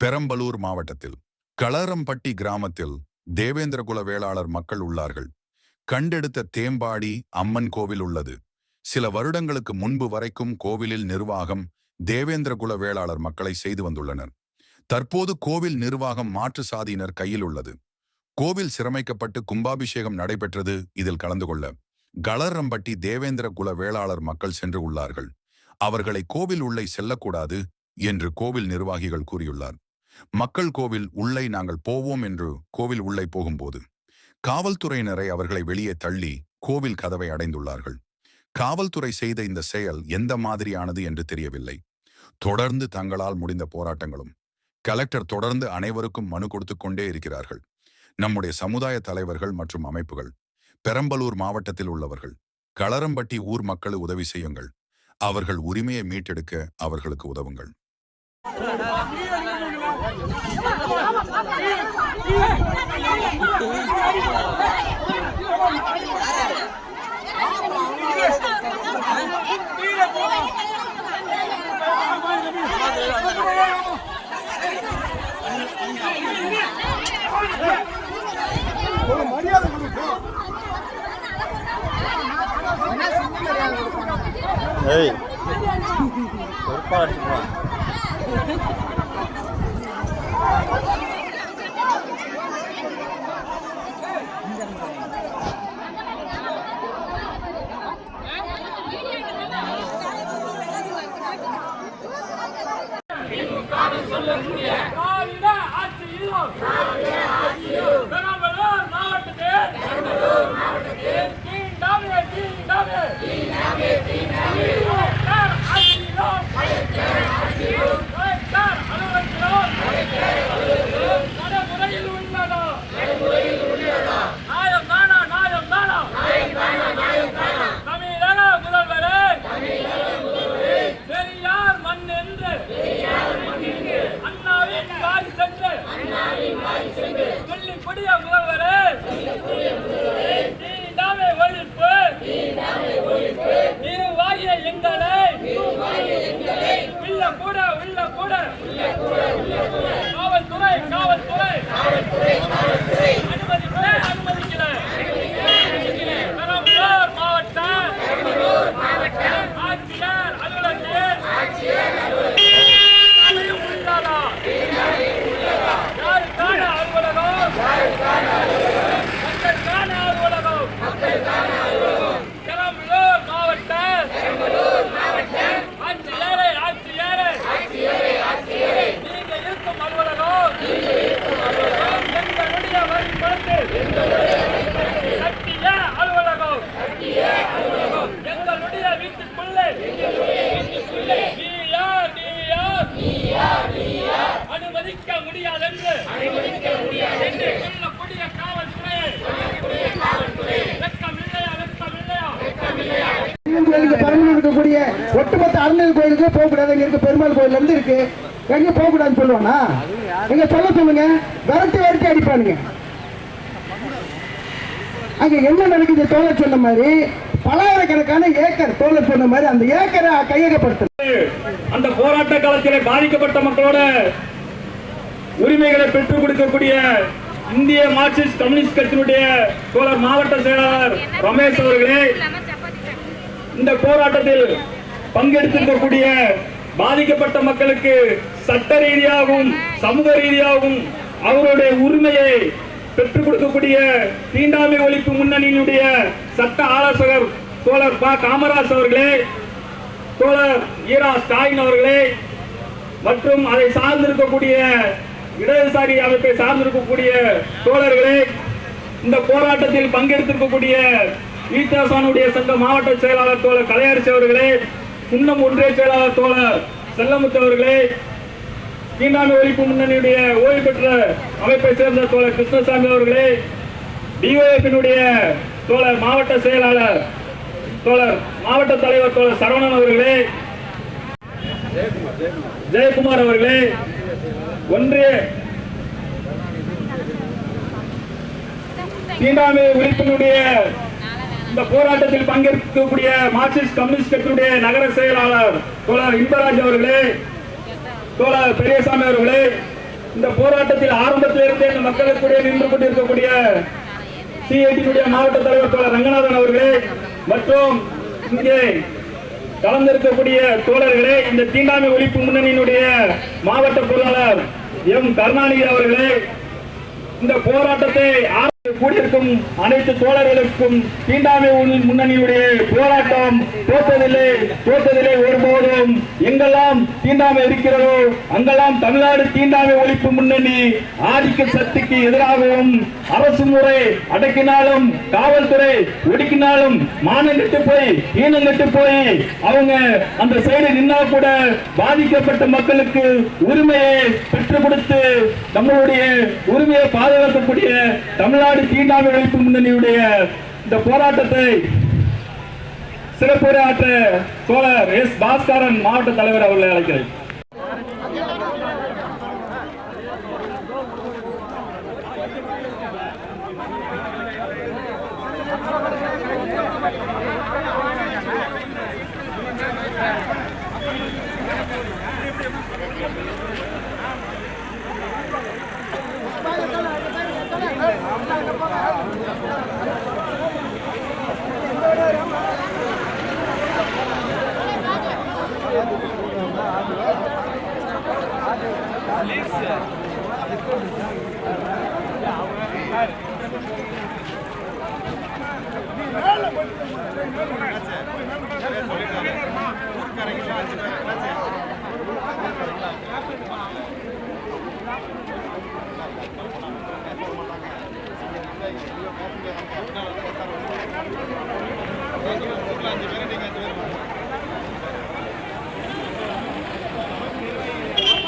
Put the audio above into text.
பெரம்பலூர் மாவட்டத்தில் களரம்பட்டி கிராமத்தில் தேவேந்திரகுல வேளாளர் மக்கள் உள்ளார்கள். கண்டெடுத்த தேம்பாடி அம்மன் கோவில் உள்ளது. சில வருடங்களுக்கு முன்பு வரைக்கும் கோவிலில் நிர்வாகம் தேவேந்திரகுல வேளாளர் மக்களை செய்து வந்துள்ளனர். தற்போது கோவில் நிர்வாகம் மாற்று சாதியினர் கையில் உள்ளது. கோவில் சிரமைக்கப்பட்டு கும்பாபிஷேகம் நடைபெற்றது இதில் கலந்து கொள்ள களரம்பட்டி தேவேந்திர குல வேளாளர் மக்கள் சென்று உள்ளார்கள். அவர்களை கோவில் உள்ளே செல்லக்கூடாது என்று கோவில் நிர்வாகிகள் கூறியுள்ளார். மக்கள் கோவில் உள்ளே நாங்கள் போவோம் என்று கோவில் உள்ளே போகும்போது காவல்துறையினரை அவர்களை வெளியே தள்ளி கோவில் கதவை அடைந்துள்ளார்கள். காவல்துறை செய்த இந்த செயல் எந்த மாதிரியானது என்று தெரியவில்லை. தொடர்ந்து தங்களால் முடிந்த போராட்டங்களும் கலெக்டர் தொடர்ந்து அனைவருக்கும் மனு கொடுத்து கொண்டே இருக்கிறார்கள். நம்முடைய சமுதாய தலைவர்கள் மற்றும் அமைப்புகள் பெரம்பலூர் மாவட்டத்தில் உள்ளவர்கள் களரம்பட்டி ஊர் மக்கள் உதவி செய்யுங்கள். அவர்கள் உரிமையை மீட்டெடுக்க அவர்களுக்கு உதவுங்கள். ஏய் பொறுப்பாக அடிச்சுக்கலாம். ஆட்சியில் இருக்கக்கூடிய ஒட்டுமொத்த அண்ணன் கோயிலுக்கு போகக்கூடாது. இங்க இருக்க பெருமாள் கோயில் இருந்து இருக்கு. எங்க போகக்கூடாதுன்னு சொல்லுவானா? எங்க சொல்ல சொல்லுங்க. விரட்டி விரட்டி அடிப்பானுங்க. அங்க என்ன நடக்குது? தோழர் சொன்ன மாதிரி பலாயிரக்கணக்கான ஏக்கர் தோழர் சொன்ன மாதிரி அந்த ஏக்கரை கையகப்படுத்து அந்த போராட்ட காலத்தில் பாதிக்கப்பட்ட மக்களோட உரிமைகளை பெற்றுக் கொடுக்கக்கூடிய இந்திய மார்க்சிஸ்ட் கம்யூனிஸ்ட் கட்சியினுடைய தோழர் மாவட்ட செயலாளர் ரமேஷ் அவர்களே இந்த போராட்டத்தில் பங்கெடுத்திருக்கக்கூடிய பாதிக்கப்பட்ட மக்களுக்கு சட்ட ரீதியாகவும் சமூக ரீதியாகவும் அவருடைய உரிமையை பெற்றுக் கொடுக்கக்கூடிய தீண்டாமை ஒழிப்பு முன்னணியினுடைய சட்ட ஆலோசகர் தோழர் ப. காமராஜ் அவர்களே தோழர் ஈரா ஸ்டாலின் அவர்களே மற்றும் அதை சார்ந்திருக்கக்கூடிய இடதுசாரி அமைப்பை சார்ந்திருக்கக்கூடிய தோழர்களே இந்த போராட்டத்தில் பங்கெடுத்திருக்கக்கூடிய ஈட்டாசானுடைய சங்க மாவட்ட செயலாளர் தோழர் கலையரசு அவர்களே இன்னும் ஒன்றிய செயலாளர் தோழர் செல்லமுத்து அவர்களே தீண்டாமை ஒழிப்பு முன்னணியுடைய ஓய்வு பெற்ற அமைப்பை சேர்ந்த தோழர் கிருஷ்ணசாமி அவர்களே டிஒஎஃபினுடைய தோழர் மாவட்ட செயலாளர் தோழர் மாவட்ட தலைவர் தோழர் சரவணன் அவர்களே ஜெயக்குமார் அவர்களே ஒன்று. தீண்டாமை ஒழிப்பினுடைய இந்த போராட்டத்தில் பங்கேற்கக்கூடிய மார்க்சிஸ்ட் கம்யூனிஸ்ட் கட்சியுடைய நகர செயலாளர் தோழர் இன்பராஜ் அவர்களே தோழர் பெரியசாமி அவர்களே இந்த போராட்டத்தில் ஆரம்பத்திலிருந்தே இந்த மக்களுக்குடைய நின்று கொண்டிருக்கக்கூடிய சிஐடியுடைய மாவட்ட தலைவர் தோழர் ரங்கநாதன் அவர்களே மற்றும் இங்கே கலந்திருக்கக்கூடிய தோழர்களே இந்த தீண்டாமை ஒழிப்பு முன்னணியினுடைய மாவட்ட பொருளாளர் எம். கருணாநிதி அவர்களே இந்த போராட்டத்தை கூடியிருக்கும் அனைத்து தோழர்களுக்கும் தீண்டாமை முன்னணியுடைய போராட்டம் தோற்றதில்லை தோற்றதில்லை ஒருபோதும் எங்கெல்லாம் தீண்டாமை இருக்கிறதோ அங்கெல்லாம் தமிழ்நாடு தீண்டாமை ஒழிப்பு முன்னணி ஆதிக்க சக்திக்கு எதிராகவும் அரசு முறை அடக்கினாலும் காவல்துறை ஒடுக்கினாலும் மானம் கெட்டு போய் ஈனம் கெட்டு போய் அவங்க அந்த சைடு நின்னா கூட பாதிக்கப்பட்ட மக்களுக்கு உரிமையை பெற்றுக் கொடுத்து நம்மளுடைய உரிமையை பாதுகாக்கக்கூடிய தமிழ்நாடு தீண்டாமை ஒழிப்பு முன்னணியுடைய இந்த போராட்டத்தை சிறப்புரையாற்ற சோழர் எஸ் பாஸ்கரன் மாவட்ட தலைவர் அவர்களை அழைக்கிறேன். அஞ்சு பேர் நீங்கள் அஞ்சு பேர்